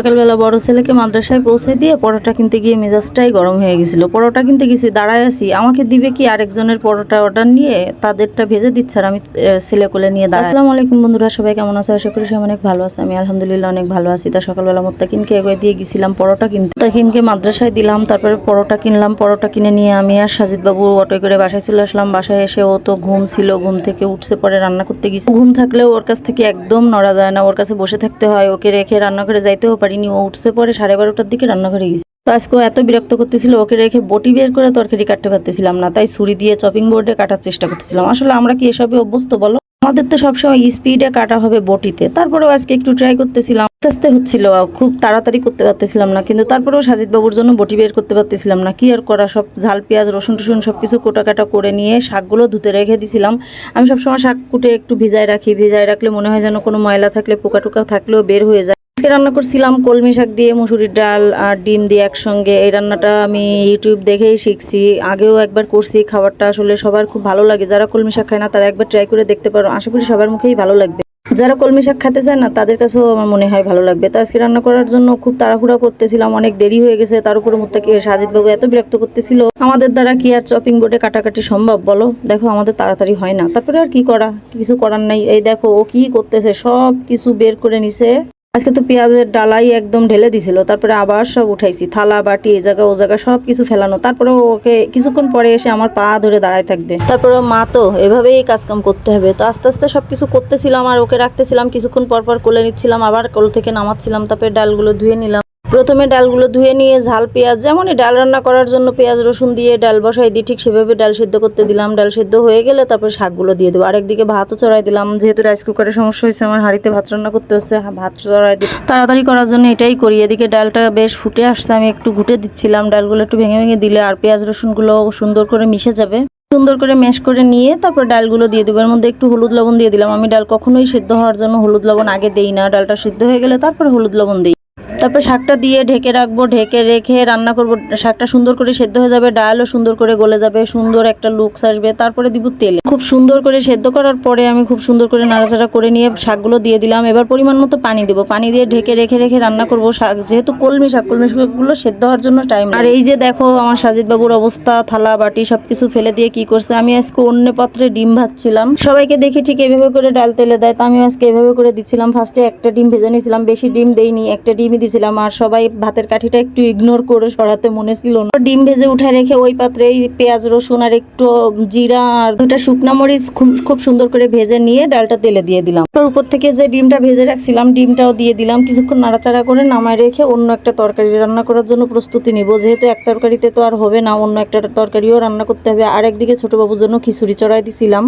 সকালবেলা বড় ছেলেকে মাদ্রাসায় পৌঁছে দিয়ে পরোটা কিনতে গিয়ে মেজাজটাই গরম হয়ে গেছিল। পরোটা কিনতে গেছি, দাঁড়ায় আছি। আমাকে দিবে কি আরেকজনের পরোটা অর্ডার নিয়ে? তাদেরটা ভেজে দিচ্ছে আর আমি ছেলে কোলে নিয়ে দাঁড়াই আসসালামু আলাইকুম বন্ধুরা, সবাই কেমন আছে? আশা করি সবাই অনেক ভালো আছে। আমি আলহামদুলিল্লাহ অনেক ভালো আছি। তা সকালবেলা মোত্তাকিনকে এগিয়ে দিয়ে গেছিলাম পরোটা কিনতে। মোত্তাকিনকে মাদ্রাসায় দিলাম, তারপরে পরোটা কিনলাম। পরোটা কিনে নিয়ে আমি আর সাজিদ বাবু অটোয় করে বাসায় চলে আসলাম। বাসায় এসে ও তো ঘুম ছিল, ঘুম থেকে উঠছে, পরে রান্না করতে গেছি। ঘুম থাকলেও ওর কাছ থেকে একদম নড়া যায় না। ওর কাছে বসে থাকতে হয়, ওকে রেখে রান্না রান্নাঘরে যাইতেও পারিনি। ও উঠছে পরে সাড়ে বারোটার দিকে রান্নাঘরে গেছি। তো আজকে এত বিরক্ত করতেছিল, ওকে রেখে বটি বের করে তরকারি কাটতে পারতেছিলাম না। তাই ছুরি দিয়ে চপিং বোর্ডে কাটার চেষ্টা করতেছিলাম। আসলে আমরা কি এসবে অভ্যস্ত বলো? আমাদের তো সবসময় স্পিডে কাটা হবে বটিতে। তারপরেও আজকে একটু ট্রাই করতেছিলাম। আস্তে আস্তে হচ্ছিল, খুব তাড়াতাড়ি করতে পারতেছিলাম না। কিন্তু তারপরেও সাজিদ বাবুর জন্য বটি বের করতে পারতেছিলাম না। কি আর করা, সব ঝাল, পেঁয়াজ, রসুন টসুন সব কিছু কোটা কাটা করে নিয়ে শাকগুলো ধুতে রেখে দিছিলাম। আমি সবসময় শাক কুটে একটু ভিজায় রাখি। ভিজায় রাখলে মনে হয় যেন কোনো ময়লা থাকলে পোকা টোকা থাকলেও বের হয়ে যায়। আজকে রান্না করছিলাম কলমি শাক দিয়ে মুসুরির ডাল আর ডিম দিয়ে একসঙ্গে। এই রান্নাটা আমি ইউটিউব দেখেই শিখছি। আগেও একবার করছি, খাবারটা আসলে সবার খুব ভালো লাগে। যারা কলমি শাক খায় না, তারা একবার ট্রাই করে দেখতে পারো। আশা করি সবার মুখেই ভালো লাগবে। যারা কলমি শাক খেতে চায় না, তাদের কাছেও আমার মনে হয় ভালো লাগবে। তো আজকে রান্না করার জন্য খুব তাড়াহুড়া করতেছিলাম, অনেক দেরি হয়ে গেছে। তার উপরে মুত্তাকি সাজিদ বাবু এত বিরক্ত করতেছিল। আমাদের দ্বারা কি আর চপিং বোর্ডে কাটাকাটি সম্ভব বলো? দেখো, আমাদের তাড়াতাড়ি হয় না। তারপরে আর কি করা? কিছু করার নাই। এই দেখো, ও কি করতেছে? সব কিছু বের করে নিছে। আজকে তো পেঁয়াজের ডালাই একদম ঢেলে দিছিল, তারপরে আবার সব উঠাইছি, থালা বাটি এই জায়গা ও জায়গা সব কিছু ফেলানো, তারপরে ওকে কিছুক্ষণ পরে এসে আমার পা ধরে দাঁড়ায় থাকবে। তারপরে মা তো এভাবেই কাজকাম করতে হবে, তো আস্তে আস্তে সব কিছু করতেছিলাম আর ওকে রাখতেছিলাম, কিছুক্ষণ পর পর কোলে নিচ্ছিলাম, আবার কোল থেকে নামাচ্ছিলাম, তারপরে ডালগুলো ধুয়ে নিলাম। প্রথমে ডালগুলো ধুয়ে নিয়ে ঝাল, পেঁয়াজ, যেমনই ডাল রান্না করার জন্য পেঁয়াজ, রসুন দিয়ে ডাল বসাই দিই, ঠিক সেভাবে ডাল সেদ্ধ করতে দিলাম। ডাল সেদ্ধ হয়ে গেলে তারপর শাকগুলো দিয়ে দেবো। আরেকদিকে ভাতও চড়াই দিলাম। যেহেতু রাইস কুকারে সমস্যা হয়েছে, আমার হাঁড়িতে ভাত রান্না করতে হচ্ছে হা- ভাত চড়াই দিই। তাড়াতাড়ি করার জন্য এটাই করি। এদিকে ডালটা বেশ ফুটে আসছে, আমি একটু ঘুটে দিচ্ছিলাম। ডালগুলো একটু ভেঙে ভেঙে দিলে আর পেঁয়াজ, রসুনগুলো সুন্দর করে মিশে যাবে। সুন্দর করে ম্যাশ করে নিয়ে তারপর ডালগুলো দিয়ে দেবো। এর মধ্যে একটু হলুদ লবণ দিয়ে দিলাম। আমি ডাল কখনোই সেদ্ধ হওয়ার জন্য হলুদ লবণ আগে দেই না। ডালটা সিদ্ধ হয়ে গেলে তারপর হলুদ লবণ দিই। তারপর শাকটা দিয়ে ঢেকে রাখব, ঢেকে রেখে রান্না করব। শাকটা সুন্দর করে সেদ্ধ হয়ে যাবে, ডালও সুন্দর করে গলে যাবে, সুন্দর একটা লুকস আসবে। তারপরে দিব তেলে। খুব সুন্দর করে সেদ্ধ করার পরে আমি খুব সুন্দর করে নাড়াচাড়া করে নিয়ে শাকগুলো দিয়ে দিলাম। এবার পরিমাণ মতো পানি দেবো। পানি দিয়ে ঢেকে, রেখে রেখে রান্না করব শাক। যেহেতু কলমি শাক, কলমি শাকগুলো সেদ্ধ হওয়ার জন্য টাইম আর এই যে দেখো আমার সাজিদ বাবুর অবস্থা, থালা, বাটি সব কিছু ফেলে দিয়ে কি করছে, আমি আজকে অন্য পাত্রে ডিম ভাজছিলাম। সবাইকে দেখি ঠিক এভাবে করে ডাল তেলে দেয়, তো আমি আজকে এভাবে করে দিচ্ছিলাম। ফার্স্টে একটা ডিম ভেজে নিয়েছিলাম, বেশি ডিম দেইনি, একটা ডিমই দিছিলাম। আর সবাই ভাতের কাঠিটা একটু ইগনোর করে সরাতে মনে ছিল না। ডিম ভেজে উঠে রেখে ওই পাত্রে এই পেঁয়াজ, রসুন আর একটু জিরা আর দুটা শুকনা মরিচ খুব সুন্দর করে ভেজে নিয়ে ডালটা তেলে দিয়ে দিলাম। তার উপর থেকে যে ডিমটা ভেজে রাখছিলাম, ডিমটাও দিয়ে দিলাম। কিছুক্ষণ নাড়াচাড়া করে নামায় রেখে অন্য একটা তরকারি রান্না করার জন্য প্রস্তুতি নিব। যেহেতু এক তরকারিতে তো আর হবে না, অন্য একটা তরকারিও রান্না করতে হবে। আর একদিকে ছোট বাবুর জন্য খিচুড়ি চড়াই দিছিলাম।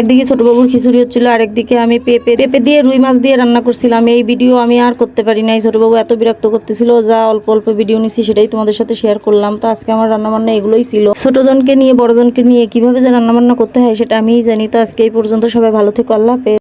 একদিকে ছোট বাবুর খিচুড়ি হচ্ছিল, আরেকদিকে আমি পেঁপে পেঁপে দিয়ে রুই মাছ দিয়ে রান্না করছিলাম। এই ভিডিও আমি আর করতে পারি নাই। ছোট বাবু এত বিরক্ত করতেছিল, যা অল্প অল্প ভিডিও নিছি, সেটাই তোমাদের সাথে শেয়ার করলাম। তো আজকে আমার রান্নাবান্না এগুলোই ছিল। ছোট জনকে নিয়ে বড় জনকে নিয়ে কীভাবে যে রান্নাবান্না করতে হয়, সেটা আমিই জানি। তো আজকে এই পর্যন্ত সবাই ভালো থেকে, আল্লাহ